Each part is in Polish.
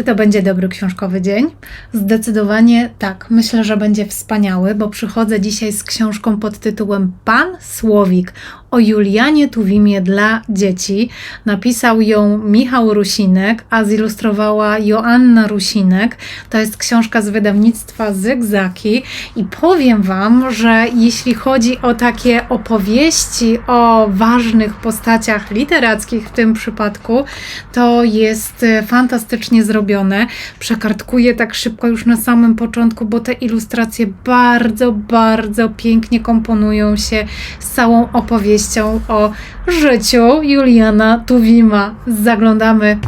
Czy to będzie dobry książkowy dzień? Zdecydowanie tak. Myślę, że będzie wspaniały, bo przychodzę dzisiaj z książką pod tytułem Pan Słowik o Julianie Tuwimie dla dzieci. Napisał ją Michał Rusinek, a zilustrowała Joanna Rusinek. To jest książka z wydawnictwa Zygzaki i powiem Wam, że jeśli chodzi o takie opowieści o ważnych postaciach literackich w tym przypadku, to jest e, fantastycznie zrobione. Przekartkuję tak szybko już na samym początku, bo te ilustracje bardzo, bardzo pięknie komponują się z całą opowieścią o życiu Juliana Tuwima. Zaglądamy.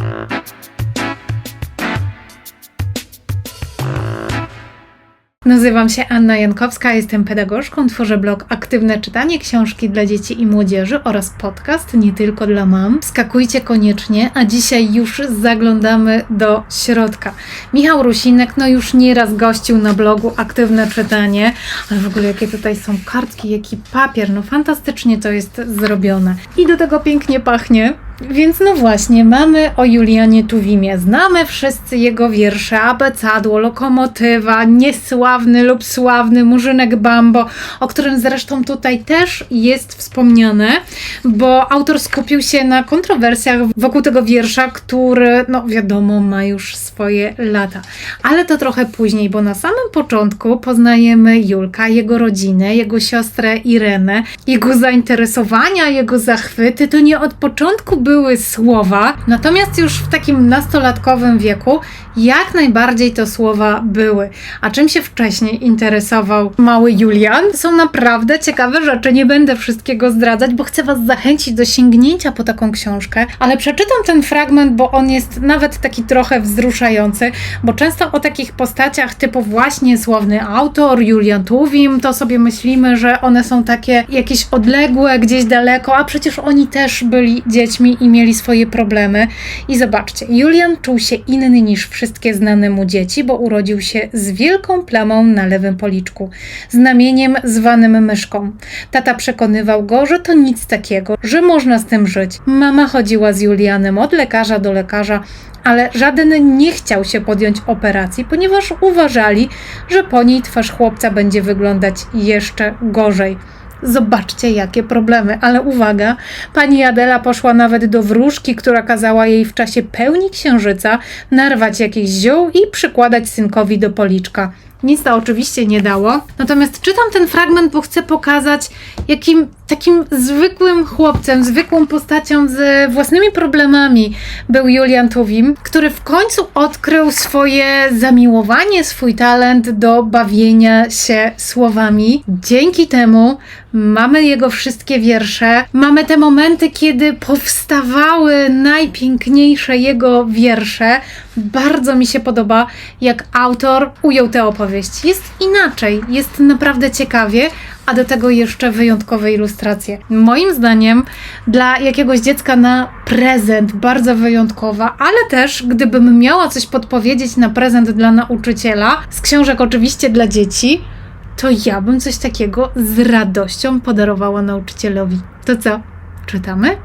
Nazywam się Anna Jankowska, jestem pedagogzką, tworzę blog Aktywne Czytanie, książki dla dzieci i młodzieży oraz podcast nie tylko dla mam. Skakujcie koniecznie, a dzisiaj już zaglądamy do środka. Michał Rusinek, no już nieraz gościł na blogu Aktywne Czytanie, ale w ogóle jakie tutaj są kartki, jaki papier, no fantastycznie to jest zrobione. I do tego pięknie pachnie. Więc no właśnie, mamy o Julianie Tuwimie. Znamy wszyscy jego wiersze, abecadło, lokomotywa, niesławny lub sławny Murzynek Bambo, o którym zresztą tutaj też jest wspomniane, bo autor skupił się na kontrowersjach wokół tego wiersza, który, no wiadomo, ma już swoje lata. Ale to trochę później, bo na samym początku poznajemy Julka, jego rodzinę, jego siostrę Irenę, jego zainteresowania, jego zachwyty. To nie od początku były słowa, natomiast już w takim nastolatkowym wieku jak najbardziej to słowa były. A czym się wcześniej interesował mały Julian? Są naprawdę ciekawe rzeczy. Nie będę wszystkiego zdradzać, bo chcę Was zachęcić do sięgnięcia po taką książkę, ale przeczytam ten fragment, bo on jest nawet taki trochę wzruszający, bo często o takich postaciach typu właśnie sławny autor, Julian Tuwim, to sobie myślimy, że one są takie jakieś odległe, gdzieś daleko, a przecież oni też byli dziećmi i mieli swoje problemy. I zobaczcie, Julian czuł się inny niż wszystkie znane mu dzieci, bo urodził się z wielką plamą na lewym policzku, znamieniem zwanym myszką. Tata przekonywał go, że to nic takiego, że można z tym żyć. Mama chodziła z Julianem od lekarza do lekarza, ale żaden nie chciał się podjąć operacji, ponieważ uważali, że po niej twarz chłopca będzie wyglądać jeszcze gorzej. Zobaczcie, jakie problemy, ale uwaga, pani Adela poszła nawet do wróżki, która kazała jej w czasie pełni księżyca narwać jakiś ziół i przykładać synkowi do policzka. Nic to oczywiście nie dało. Natomiast czytam ten fragment, bo chcę pokazać, jakim takim zwykłym chłopcem, zwykłą postacią z własnymi problemami był Julian Tuwim, który w końcu odkrył swoje zamiłowanie, swój talent do bawienia się słowami. Dzięki temu mamy jego wszystkie wiersze, mamy te momenty, kiedy powstawały najpiękniejsze jego wiersze. Bardzo mi się podoba, jak autor ujął tę opowieść. Jest inaczej, jest naprawdę ciekawie, a do tego jeszcze wyjątkowe ilustracje. Moim zdaniem dla jakiegoś dziecka na prezent bardzo wyjątkowa, ale też gdybym miała coś podpowiedzieć na prezent dla nauczyciela, z książek oczywiście dla dzieci, to ja bym coś takiego z radością podarowała nauczycielowi. To co? Czytamy?